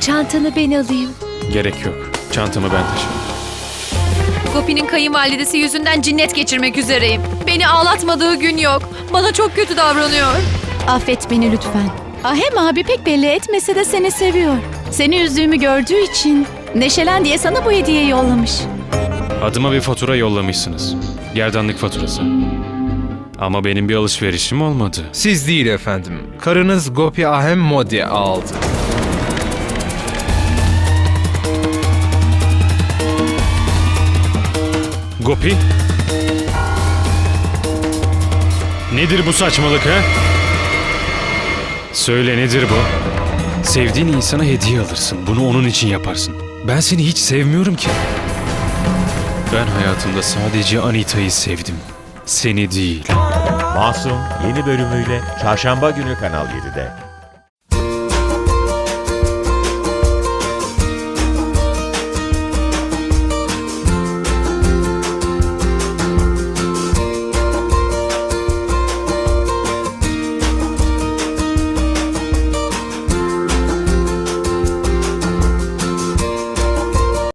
Çantanı ben alayım. Gerek yok. Çantamı ben taşırım. Gopi'nin kayınvalidesi yüzünden cinnet geçirmek üzereyim. Beni ağlatmadığı gün yok. Bana çok kötü davranıyor. Affet beni lütfen. Ahem abi pek belli etmese de seni seviyor. Seni üzdüğümü gördüğü için neşelen diye sana bu hediyeyi yollamış. Adıma bir fatura yollamışsınız. Gerdanlık faturası. Ama benim bir alışverişim olmadı. Siz değil efendim. Karınız Gopi Ahem Modi aldı. Gopi? Nedir bu saçmalık ha? Söyle nedir bu? Sevdiğin insana hediye alırsın. Bunu onun için yaparsın. Ben seni hiç sevmiyorum ki. Ben hayatımda sadece Anita'yı sevdim. Seni değil. Masum yeni bölümüyle Çarşamba günü Kanal 7'de.